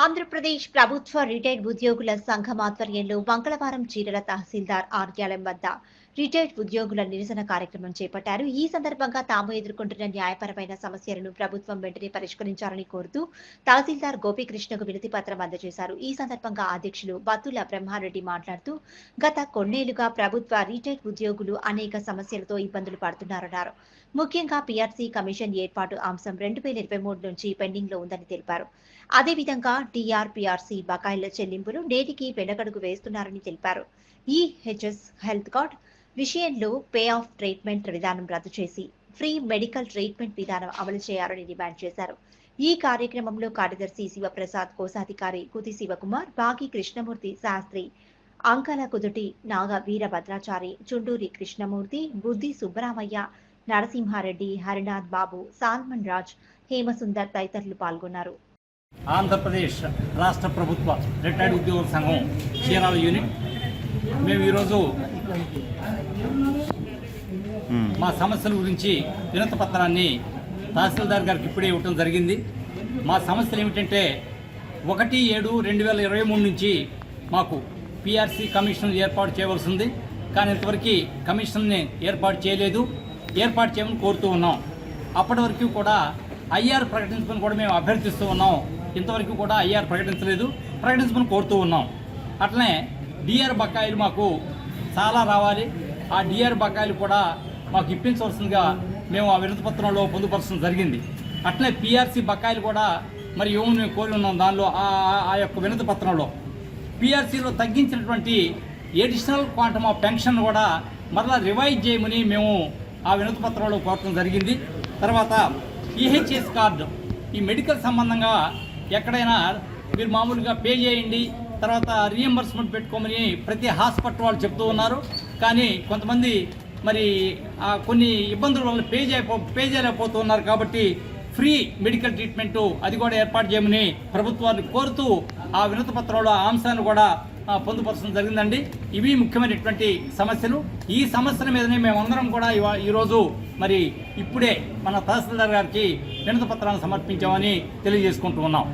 ఆంధ్రప్రదేశ్ ప్రభుత్వ రిటైర్డ్ ఉద్యోగుల సంఘం ఆధ్వర్యంలో మంగళవారం చీరల తహసీల్దార్ ఆర్యాలయం వద్ద రిటైర్డ్ ఉద్యోగుల నిరసన కార్యక్రమం చేపట్టారు. ఈ సందర్భంగా తాము ఎదుర్కొంటున్న న్యాయపరమైన సమస్యలను ప్రభుత్వం వెంటనే పరిష్కరించాలని కోరుతూ తహసీల్దార్ గోపీకృష్ణకు వినతి పత్రం అందజేశారు. ఈ సందర్భంగా అధ్యక్షులు బత్తుల బ్రహ్మారెడ్డి మాట్లాడుతూ గత కొన్నేళ్ళుగా ప్రభుత్వ రిటైర్డ్ ఉద్యోగులు అనేక సమస్యలతో ఇబ్బందులు పడుతున్నారన్నారు. ముఖ్యంగా పీఆర్సీ కమిషన్ ఏర్పాటు అంశం రెండు వేల ఇరవై మూడు నుంచి పెండింగ్లో ఉందని తెలిపారు. అదేవిధంగా టీఆర్పీఆర్సీ బకాయిల చెల్లింపులు నేటికి వెనకడుగు వేస్తున్నారని తెలిపారు. ఈ హెచ్ఎస్ హెల్త్ కార్డ్ విషయంలో పే ఆఫ్ ట్రీట్మెంట్ విధానం రద్దు చేసి ఫ్రీ మెడికల్ ట్రీట్మెంట్ విధానం అమలు చేయాలని డిమాండ్ చేశారు. ఈ కార్యక్రమంలో కార్యదర్శి శివప్రసాద్ కోశాధికారి కుతి శివకుమార్ బాగి కృష్ణమూర్తి శాస్త్రి అంకల కుదుటి నాగ వీరభద్రాచారి చుండూరి కృష్ణమూర్తి బుద్ధి సుబ్బరామయ్య నరసింహారెడ్డి హరినాథ్ బాబు సాల్మన్ రాజ్ హేమసుందర్ తదితరులు పాల్గొన్నారు. ఆంధ్రప్రదేశ్ రాష్ట్ర ప్రభుత్వ రిటైర్డ్ ఉద్యోగుల సంఘం చీరాల యూనిట్. మేము ఈరోజు మా సమస్యల గురించి వినతి పత్రాన్ని తహసీల్దార్ గారికి ఇప్పుడే ఇవ్వటం జరిగింది. మా సమస్యలు ఏమిటంటే ఒకటి ఏడు రెండు వేల ఇరవై మూడు నుంచి మాకు పిఆర్సీ కమిషన్ ఏర్పాటు చేయవలసి ఉంది కానీ ఇంతవరకు కమిషన్ని ఏర్పాటు చేయలేదు. ఏర్పాటు చేయమని కోరుతూ ఉన్నాం. అప్పటి వరకు కూడా ఐఆర్ ప్రకటించమని కూడా మేము అభ్యర్థిస్తూ ఉన్నాం. ఇంతవరకు కూడా ఐఆర్ ప్రకటించలేదు. ప్రకటించమని కోరుతూ ఉన్నాం. అట్లనే డిఆర్ బకాయిలు మాకు చాలా రావాలి. ఆ డిఆర్ బకాయిలు కూడా మాకు ఇప్పించవలసిందిగా మేము ఆ వినతి పత్రంలో పొందుపరచడం జరిగింది. అట్లనే పిఆర్సీ బకాయిలు కూడా మరి ఏమని మేము కోరి ఉన్నాం దానిలో ఆ- ఆ- ఆ యొక్క వినతి పత్రంలో. పిఆర్సీలో తగ్గించినటువంటి ఎడిషనల్ క్వాంటమ్ ఆఫ్ పెన్షన్ కూడా మరలా రివైజ్ చేయమని మేము ఆ వినతి పత్రంలో కోరటం జరిగింది. తర్వాత ఈహెచ్ఎస్ కార్డు ఈ మెడికల్ సంబంధంగా ఎక్కడైనా మీరు మామూలుగా పే చేయండి తర్వాత రీఎంబర్స్మెంట్ పెట్టుకోమని ప్రతి హాస్పిటల్ వాళ్ళు చెప్తూ ఉన్నారు. కానీ కొంతమంది మరి కొన్ని ఇబ్బందుల వల్ల పే చేయపో పే చేయలేకపోతున్నారు కాబట్టి ఫ్రీ మెడికల్ ట్రీట్మెంటు అది కూడా ఏర్పాటు చేయమని ప్రభుత్వాన్ని కోరుతూ ఆ వినతపత్రంలో ఆ అంశాన్ని కూడా పొందుపరచడం జరిగిందండి. ఇవి ముఖ్యమైనటువంటి సమస్యలు. ఈ సమస్యల మీదనే మేమందరం కూడా ఈరోజు మరి ఇప్పుడే మన తహసీల్దార్ గారికి వినతి పత్రాన్ని సమర్పించామని తెలియజేసుకుంటూ ఉన్నాం.